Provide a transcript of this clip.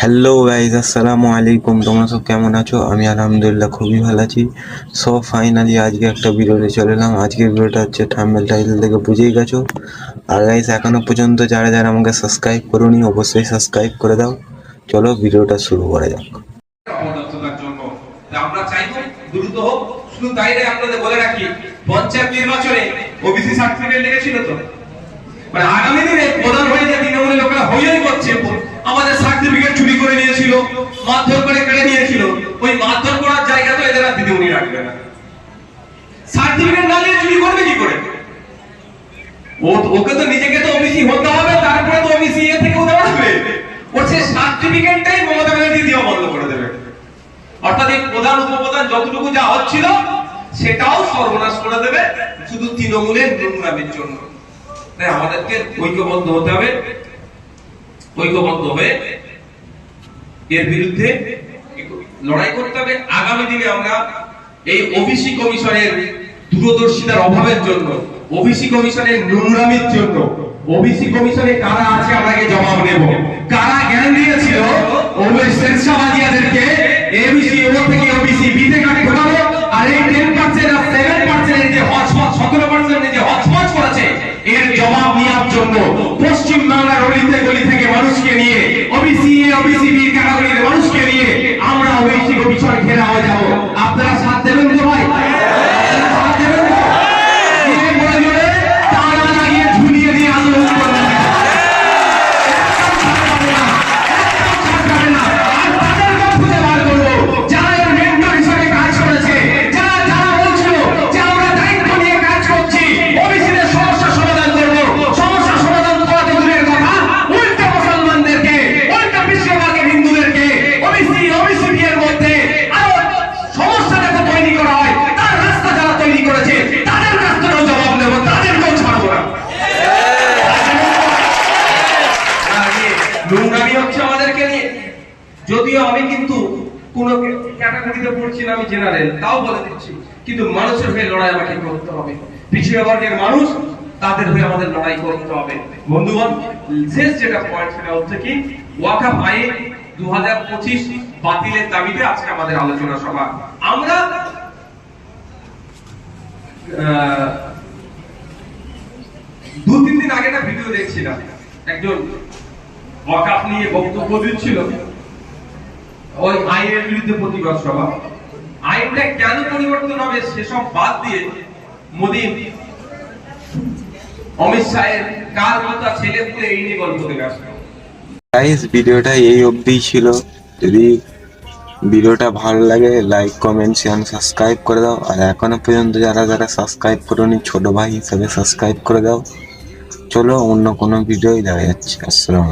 Hello guys আসসালামু আলাইকুম তোমরা সব কেমন আছো? আমি আলহামদুলিল্লাহ খুবই ভালো আছি। সো ফাইনালি আজকে একটা ভিডিওতে চলে এলাম। আজকের ভিডিওটা হচ্ছে থাম্বেল টাইটেল থেকে বুঝেই গেছো। আর গাইজ এখনও পর্যন্ত যারা যারা আমাকে সাবস্ক্রাইব করোনি, অবশ্যই সাবস্ক্রাইব করে দাও। চলো ভিডিওটা শুরু করা যাক। আমরা চাইব দ্রুত হোক, শুধু তাই আপনাদের বলে রাখি, পঞ্চায়েত নির্বাচনে ওবিসি সার্টিফিকেট লেগেছিল তো। মানে আগামী দিনে প্রধান হয়ে যে তৃণমূলের লোকেরা হইই করছে আমাদের সার্টিফিকেট চুরি করে নিয়েছিল, মারধর করে কেড়ে নিয়েছিল। ওই মারধর করার জায়গা তো এদের আর দিদিমণি রাখবে না। সার্টিফিকেট না নিয়ে চুরি করবে কি করে? ও ওকে তো নিজেকে তো ওবিসি হতে হবে, তারপরে তো ওবিসি এ থেকে উঠে আসবে। ওর সেই সার্টিফিকেটটাই মমতা ব্যানার্জি দেওয়া বন্ধ করে দেবে। অর্থাৎ এই প্রধান উপপ্রধান যতটুকু যা হচ্ছিল, সেটাও সর্বনাশ করে দেবে, শুধু তৃণমূলের নোংরামের জন্য। তাই আমাদেরকে ঐক্যবদ্ধ হতে হবে। ঐক্যবদ্ধ হয়ে এর বিরুদ্ধে লড়াই করতে হবে। আগামী দিনে আমরা এই ওবিসি কমিশনের দূরদর্শিতার অভাবের জন্য ওবিসি কমিশনের নোংরামির জন্য ওবিসি কমিশনে কারা আছে আগে জবাব নেব। কারা জ্ঞান দিয়েছিল ওবিসি শেরশাবাজিয়াদেরকে এবিসি থেকে ওবিসি বি তে কাটে ঢোকাবো আর এই 10% মানুষকে নিয়ে ওবিসি ওবিসি বি ক্যাটাগরির মানুষকে নিয়ে আমরা ওবিসি বিচার ঘেরা হয়ে যাব। যদিও আমি কিন্তু কোন ক্যাটাগরিতে পড়ছি না, আমি জেনারেল তাও বলে দিচ্ছি। কিন্তু মানুষের হয়ে লড়াই আমাকে করতে হবে। পিছিয়ে বর্গের মানুষ, তাদের হয়ে আমাদের লড়াই করতে হবে। বন্ধুগণ, শেষ যেটা পয়েন্ট সেটা হচ্ছে কি, ওয়াকাফ আইন দু হাজার পঁচিশ বাতিলের দাবিতে আজকে আমাদের আলোচনা সভা। আমরা দু তিন দিন আগে একটা ভিডিও দেখছিলাম। একজন ওয়াকাফ নিয়ে বক্তব্য দিচ্ছিল। ওই আইনের বিরুদ্ধে প্রতিবাদ সভা। আইনটা কেন পরিবর্তন হবে সেসব বাদ দিয়ে মোদী অমিত শাহের কার কথা ছেলে পুলে এই নিয়ে গল্প করে আসলো গাইজ ভিডিওটা এই অবধিই ছিল। যদি ভিডিওটা ভালো লাগে লাইক কমেন্ট শেয়ার সাবস্ক্রাইব করে দাও। আর এখনও পর্যন্ত যারা যারা সাবস্ক্রাইব করোনি, ছোট ভাই হিসাবে সাবস্ক্রাইব করে দাও। চলো অন্য কোনো ভিডিওই দেখা যাচ্ছে। আসসালামু